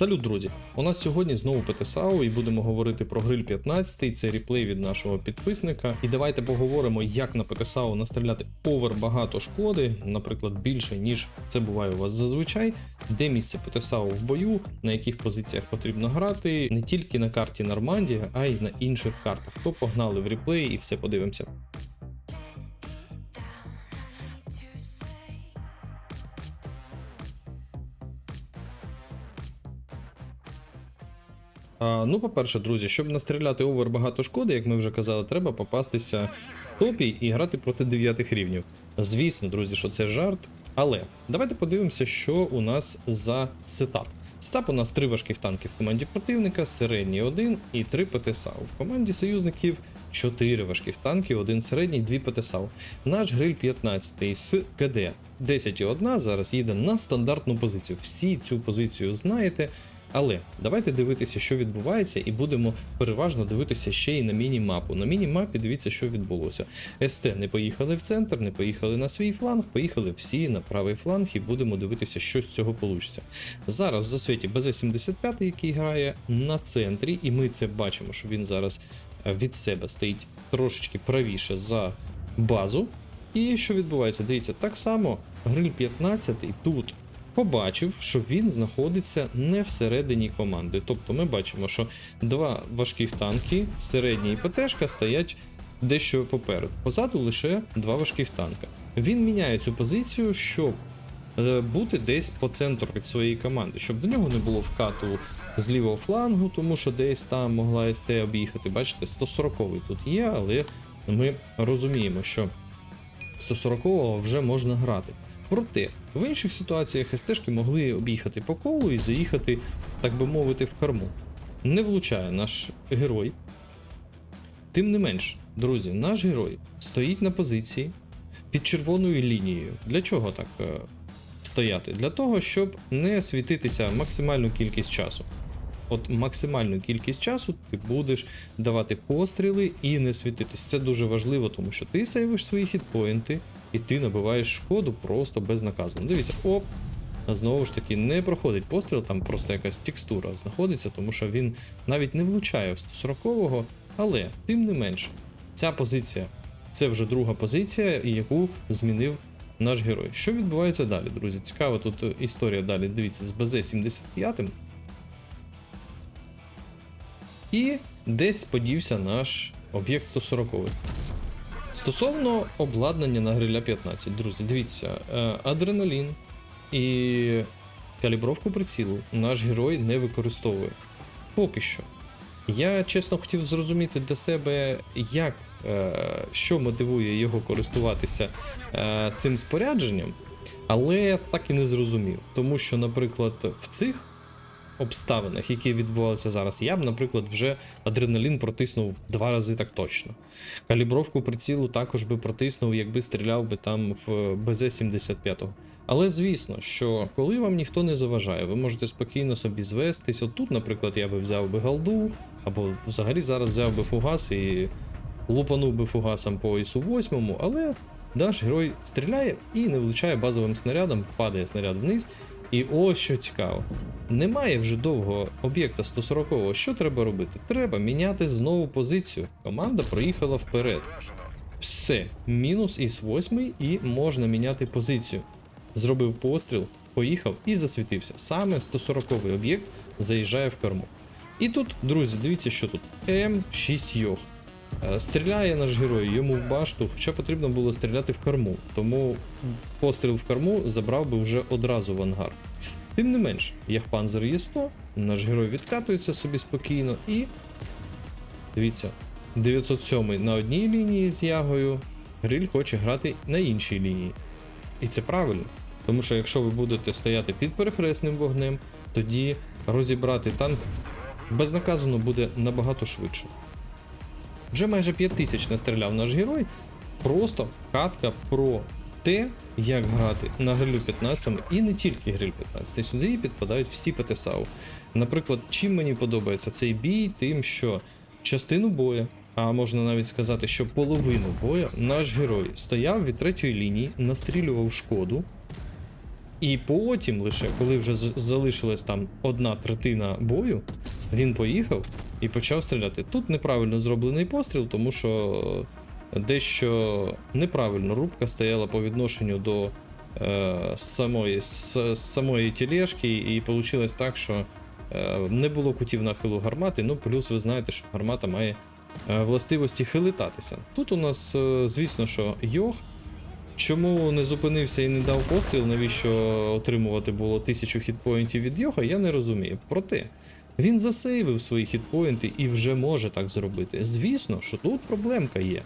Салют, друзі! У нас сьогодні знову ПТСАУ і будемо говорити про гриль 15. Це ріплей від нашого підписника. І давайте поговоримо, як на ПТСАУ настріляти овер багато шкоди, наприклад, більше ніж це буває у вас зазвичай. Де місце ПТСАУ в бою, на яких позиціях потрібно грати, не тільки на карті Нормандія, а й на інших картах. То погнали в ріплей і все подивимося. А, ну, по-перше, друзі, щоб настріляти овер багато шкоди, як ми вже казали, треба попастися в топі і грати проти 9 рівнів. Звісно, друзі, що це жарт. Але давайте подивимося, що у нас за сетап. Сетап у нас три важких танки в команді противника, середній один і три ПТСАУ. В команді союзників 4 важких танки, один середній, дві ПТСАУ. Наш гриль 15 з КД 10,1 зараз їде на стандартну позицію. Всі цю позицію знаєте. Але давайте дивитися, що відбувається, і будемо переважно дивитися ще й на міні-мапу. На міні-мапі дивіться, що відбулося. СТ не поїхали в центр, не поїхали на свій фланг, поїхали всі на правий фланг і будемо дивитися, що з цього вийде. Зараз в засвіті БЗ-75, який грає на центрі, і ми це бачимо, що він зараз е, від себе стоїть трошечки правіше за базу. І що відбувається? Дивіться, так само гриль 15 тут побачив, що він знаходиться не всередині команди. Тобто ми бачимо, що два важких танки, середній і ПТшка стоять дещо попереду. Позаду лише два важких танка. Він міняє цю позицію, щоб е, бути десь по центру від своєї команди, щоб до нього не було вкату з лівого флангу, тому що десь там могла СТ об'їхати. Бачите, 140-й тут є, але ми розуміємо, що 140-го вже можна грати. Проте в інших ситуаціях СТшки могли об'їхати по колу і заїхати, так би мовити, в корму. Не влучає наш герой. Тим не менш, друзі, наш герой стоїть на позиції під червоною лінією. Для чого так е, стояти? Для того, щоб не світитися максимальну кількість часу. От максимальну кількість часу ти будеш давати постріли і не світитись. Це дуже важливо, тому що ти сейвиш свої хітпоінти, і ти набиваєш шкоду просто без наказу. Дивіться, оп. Знову ж таки, не проходить постріл, там просто якась текстура знаходиться, тому що він навіть не влучає в 140-го, але тим не менше, ця позиція це вже друга позиція, яку змінив наш герой. Що відбувається далі, друзі? Цікава тут історія далі. Дивіться, з БЗ-75. І десь подівся наш об'єкт 140. Стосовно обладнання на гриля 15, друзі, дивіться, е, адреналін і калібровку прицілу наш герой не використовує. Поки що. Я чесно хотів зрозуміти для себе, як, е, що мотивує його користуватися е, цим спорядженням, але так і не зрозумів. Тому що, наприклад, в цих обставинах, які відбувалися зараз, я б, наприклад, вже адреналін протиснув два рази так точно. Калібровку прицілу також би протиснув, якби стріляв би там в БЗ-75. Але звісно, що коли вам ніхто не заважає, ви можете спокійно собі звестись. От тут, наприклад, я би взяв би голду, або взагалі зараз взяв би фугас і лупанув би фугасом по ісу 8, але наш герой стріляє і не влучає базовим снарядом, падає снаряд вниз. І ось що цікаво. Немає вже довго об'єкта 140-го. Що треба робити? Треба міняти знову позицію. Команда проїхала вперед. Все, мінус із 8 і можна міняти позицію. Зробив постріл, поїхав і засвітився. Саме 140-й об'єкт заїжджає в корму. І тут, друзі, дивіться, що тут. М6 Йох. Е, Стріляє наш герой йому в башту, хоча потрібно було стріляти в корму, тому постріл в корму забрав би вже одразу в ангар. Тим не менш, Яхпанзер є 100, наш герой відкатується собі спокійно і. Дивіться, 907 на одній лінії з ягою, Гриль хоче грати на іншій лінії. І це правильно. Тому що якщо ви будете стояти під перехресним вогнем, тоді розібрати танк безнаказано буде набагато швидше. Вже майже 5 тисяч настріляв наш герой. Просто катка про те, як грати на грилю 15 і не тільки гриль 15. Сюди підпадають всі ПТСАУ. Наприклад, чим мені подобається цей бій, тим, що частину бою, а можна навіть сказати, що половину бою, наш герой стояв від третьої лінії, настрілював шкоду. І потім, лише коли вже залишилась там одна третина бою, він поїхав і почав стріляти. Тут неправильно зроблений постріл, тому що дещо неправильно рубка стояла по відношенню до е, самої, с, самої тілешки, і вийшло так, що е, не було кутів нахилу гармати. Ну, плюс ви знаєте, що гармата має е, властивості хилитатися. Тут у нас, е, звісно, що Йох. Чому не зупинився і не дав постріл, навіщо отримувати було тисячу хітпоінтів від Йоха, я не розумію. Проте він засейвив свої хітпоінти і вже може так зробити. Звісно, що тут проблемка є.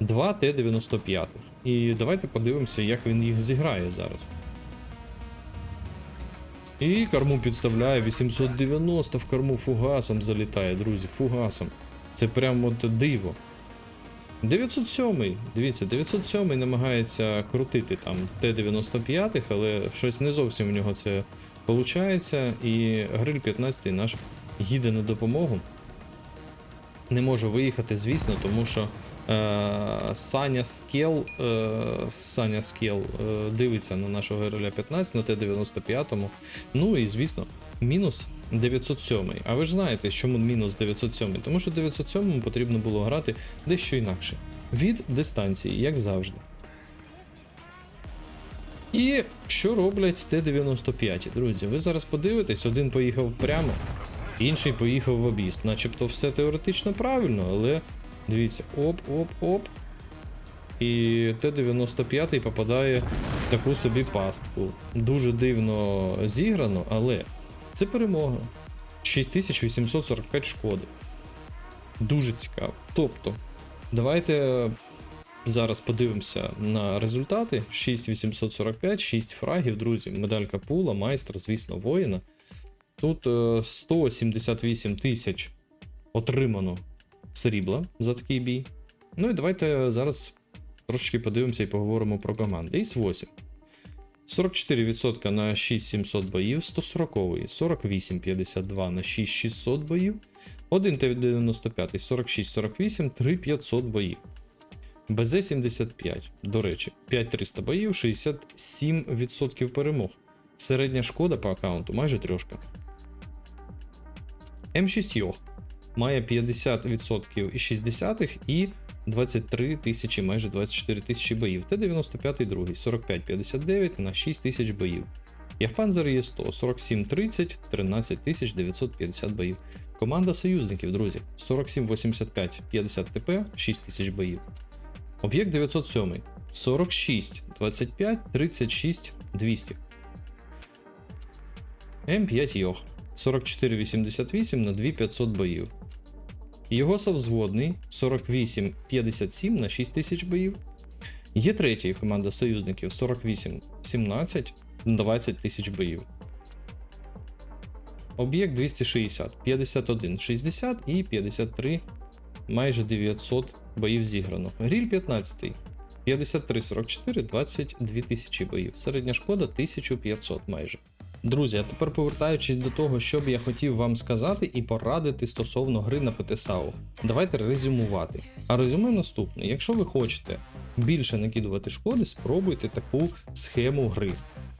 Два Т-95. І давайте подивимося, як він їх зіграє зараз. І корму підставляє 890 в корму фугасом залітає, друзі, фугасом. Це прямо от диво. 907, дивіться, 907 намагається крутити там Т-95, але щось не зовсім в нього це виходить. І гриль 15 наш їде на допомогу. Не може виїхати, звісно, тому що е, Саня Скел, е, Саня Скел е, дивиться на нашого гриля 15 на Т-95. Ну і звісно, мінус 907. А ви ж знаєте, чому мінус 907? Тому що 907 потрібно було грати дещо інакше. Від дистанції, як завжди. І що роблять Т-95, друзі? Ви зараз подивитесь, один поїхав прямо, інший поїхав в об'їзд. Начебто все теоретично правильно, але дивіться, оп-оп-оп. І Т-95 попадає в таку собі пастку. Дуже дивно зіграно, але це перемога. 6845 шкоди. Дуже цікаво. Тобто, давайте зараз подивимося на результати. 6845, 6 фрагів, друзі. Медалька пула, майстер, звісно, воїна. Тут е, 178 тисяч отримано срібла за такий бій. Ну і давайте зараз трошечки подивимося і поговоримо про команди. Із 8. 44% на 6700 боїв, 140 48,52 на 6600 боїв, 1 Т-95 46-48, 3500 боїв. БЗ-75, до речі, 5300 боїв, 67% перемог. Середня шкода по аккаунту майже трьошка. М6 Йох має 50% і 60 і 23 тисячі, майже 24 тисячі боїв. Т-95 другий, 45-59 на 6 тисяч боїв. Яхпанзер є 100, 47-30, 13 тисяч 950 боїв. Команда союзників, друзі, 47-85, 50 ТП, 6 тисяч боїв. Об'єкт 907, 46, 25, 36, 200. М5 Йох, 44-88 на 2500 боїв. Його совзводний 48-57 на 6 тисяч боїв. Є третій команда союзників 48-17 на 20 тисяч боїв. Об'єкт 260, 51, 60 і 53 майже 900 боїв зіграно. Гріль 15, 53, 44, 22 тисячі боїв. Середня шкода 1500 майже. Друзі, а тепер повертаючись до того, що б я хотів вам сказати і порадити стосовно гри на ПТСАУ. Давайте резюмувати. А резюме наступне: якщо ви хочете більше накидувати шкоди, спробуйте таку схему гри.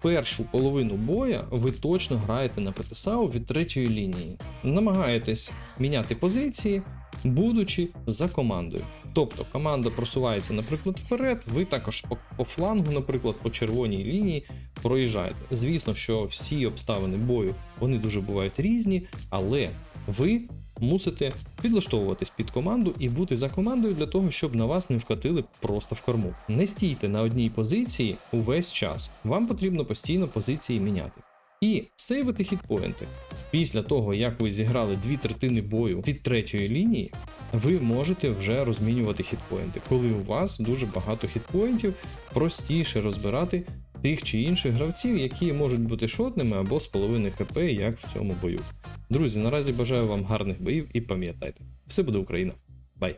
Першу половину боя ви точно граєте на ПТСАУ від третьої лінії. Намагаєтесь міняти позиції, будучи за командою. Тобто команда просувається, наприклад, вперед, ви також по, по флангу, наприклад, по червоній лінії проїжджаєте. Звісно, що всі обставини бою вони дуже бувають різні, але ви мусите підлаштовуватись під команду і бути за командою для того, щоб на вас не вкатили просто в корму. Не стійте на одній позиції увесь час. Вам потрібно постійно позиції міняти. І сейвити хітпоінти. Після того, як ви зіграли дві третини бою від третьої лінії, ви можете вже розмінювати хітпоінти. Коли у вас дуже багато хітпоінтів, простіше розбирати тих чи інших гравців, які можуть бути шотними або з половини хп, як в цьому бою. Друзі, наразі бажаю вам гарних боїв і пам'ятайте, все буде Україна. Бай!